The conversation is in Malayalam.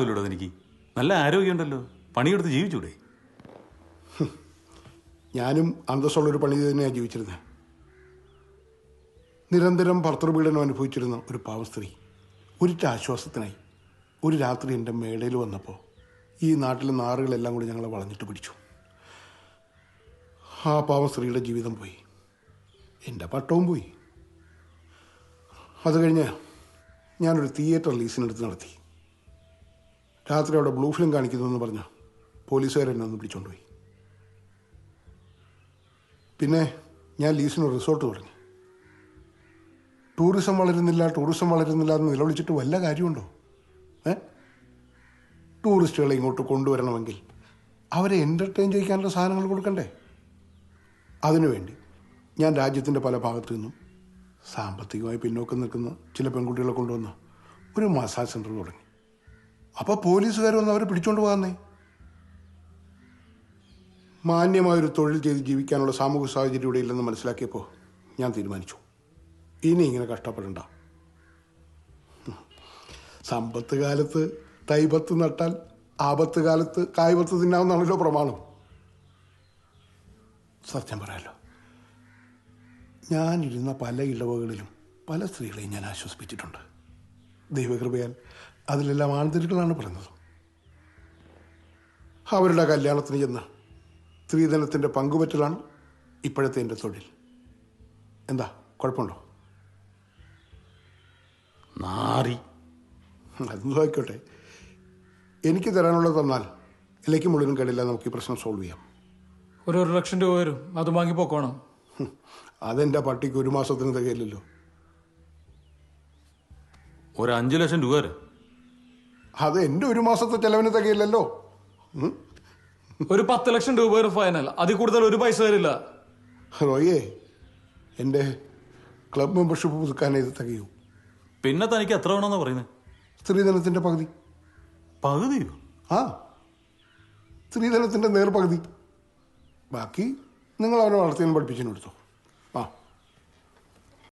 പണിയാവില്ലൂടെ എനിക്ക് നല്ല ആരോഗ്യമുണ്ടല്ലോ. പണിയെടുത്ത് ജീവിച്ചൂടെ? ഞാനും അന്തസ്സുള്ളൊരു പണി തന്നെയാണ് ജീവിച്ചിരുന്നത് നിരന്തരം ഭർത്തൃപീഡനം അനുഭവിച്ചിരുന്ന ഒരു പാവ സ്ത്രീ ആശ്വാസത്തിനായി ഒരു രാത്രി എന്റെ മേടയിൽ വന്നപ്പോൾ ഈ നാട്ടിലെ നാറുകളെല്ലാം കൂടി ഞങ്ങളെ വളഞ്ഞിട്ട് പിടിച്ചു. ആ പാവ സ്ത്രീയുടെ ജീവിതം പോയി. എന്റെ പട്ടവും പോയി. അത് കഴിഞ്ഞ് ഞാനൊരു തിയേറ്റർ ലീസിനെടുത്ത് നടത്തി. രാത്രി അവിടെ ബ്ലൂ ഫിലിം കാണിക്കുന്നതെന്ന് പറഞ്ഞ. പോലീസുകാരെ എന്നെ ഒന്ന് പിടിച്ചോണ്ടുപോയി പിന്നെ ഞാൻ ലീസിന് റിസോർട്ട് തുടങ്ങി. ടൂറിസം വളരുന്നില്ല ടൂറിസം വളരുന്നില്ല എന്ന് നിലവിളിച്ചിട്ട് വല്ല കാര്യമുണ്ടോ? ഏ? ടൂറിസ്റ്റുകളെ ഇങ്ങോട്ട് കൊണ്ടുവരണമെങ്കിൽ അവരെ എന്റർടൈൻ ചെയ്യിക്കാനുള്ള സാധനങ്ങൾ കൊടുക്കണ്ടേ? അതിനുവേണ്ടി ഞാൻ രാജ്യത്തിന്റെ പല ഭാഗത്തു നിന്നും സാമ്പത്തികമായി പിന്നോക്കം നിൽക്കുന്ന ചില പെൺകുട്ടികളെ കൊണ്ടുവന്ന് ഒരു മസാജ് സെന്റർ തുടങ്ങി. അപ്പോൾ പോലീസുകാർ വന്ന് അവരെ പിടിച്ചോണ്ട് പോകാന്നേ മാന്യമായൊരു തൊഴിൽ ചെയ്ത് ജീവിക്കാനുള്ള സാമൂഹ്യ സാഹചര്യം ഇവിടെ ഇല്ലെന്ന് മനസ്സിലാക്കിയപ്പോൾ ഞാൻ തീരുമാനിച്ചു. ഇനി ഇങ്ങനെ കഷ്ടപ്പെടണ്ട. സമ്പത്ത് കാലത്ത് തൈപത്ത് നട്ടാൽ ആപത്ത് കാലത്ത് കായ്പത്ത് തിന്നാമെന്നാണല്ലോ പ്രമാണം. സത്യം പറയാലോ ഞാനിരുന്ന പല ഇടവകളിലും പല സ്ത്രീകളെയും ഞാൻ ആശ്വസിപ്പിച്ചിട്ടുണ്ട്. ദൈവകൃപയാൽ അതിലെല്ലാം ആൺതിരികളാണ് പറഞ്ഞത് അവരുടെ കല്യാണത്തിന് ചെന്ന് സ്ത്രീധനത്തിന്റെ പങ്കുപറ്റലാണ് ഇപ്പോഴത്തെ എന്റെ തൊഴിൽ. എന്താ കുഴപ്പമുണ്ടോ? നാറി. അതൊന്നും ആയിക്കോട്ടെ. എനിക്ക് തരാനുള്ളത് തന്നാൽ ഇലയ്ക്ക് മുഴുവൻ കഴിയില്ല നമുക്ക് ഈ പ്രശ്നം സോൾവ് ചെയ്യാം. ഒരു ഒരു ലക്ഷം രൂപ വരും. അത് വാങ്ങി പോക്കോണം ഹും, അതെന്റെ പട്ടിക്ക് ഒരു മാസത്തിന് തികയില്ലല്ലോ. ഒരു അഞ്ചു ലക്ഷം രൂപ വരെ അത് എന്റെ ഒരു മാസത്തെ ചെലവിന് തികയില്ലല്ലോ. ഉം? ഒരു പത്ത് ലക്ഷം രൂപ വരെ ഫൈനൽ അതിൽ കൂടുതൽ ഒരു പൈസ വരില്ല റോയേ എന്റെ ക്ലബ് മെമ്പർഷിപ്പ് പുതുക്കാൻ ഇത് തികയൂ. പിന്നെ തനിക്ക് എത്ര വേണമെന്നാ പറയുന്നത് സ്ത്രീധനത്തിന്റെ പകുതി. പകുതിയോ? ആ. സ്ത്രീധനത്തിന്റെ നേർപകുതി. ബാക്കി നിങ്ങൾ അവരെ വളർത്തിയും പഠിപ്പിച്ചു കൊടുത്തു.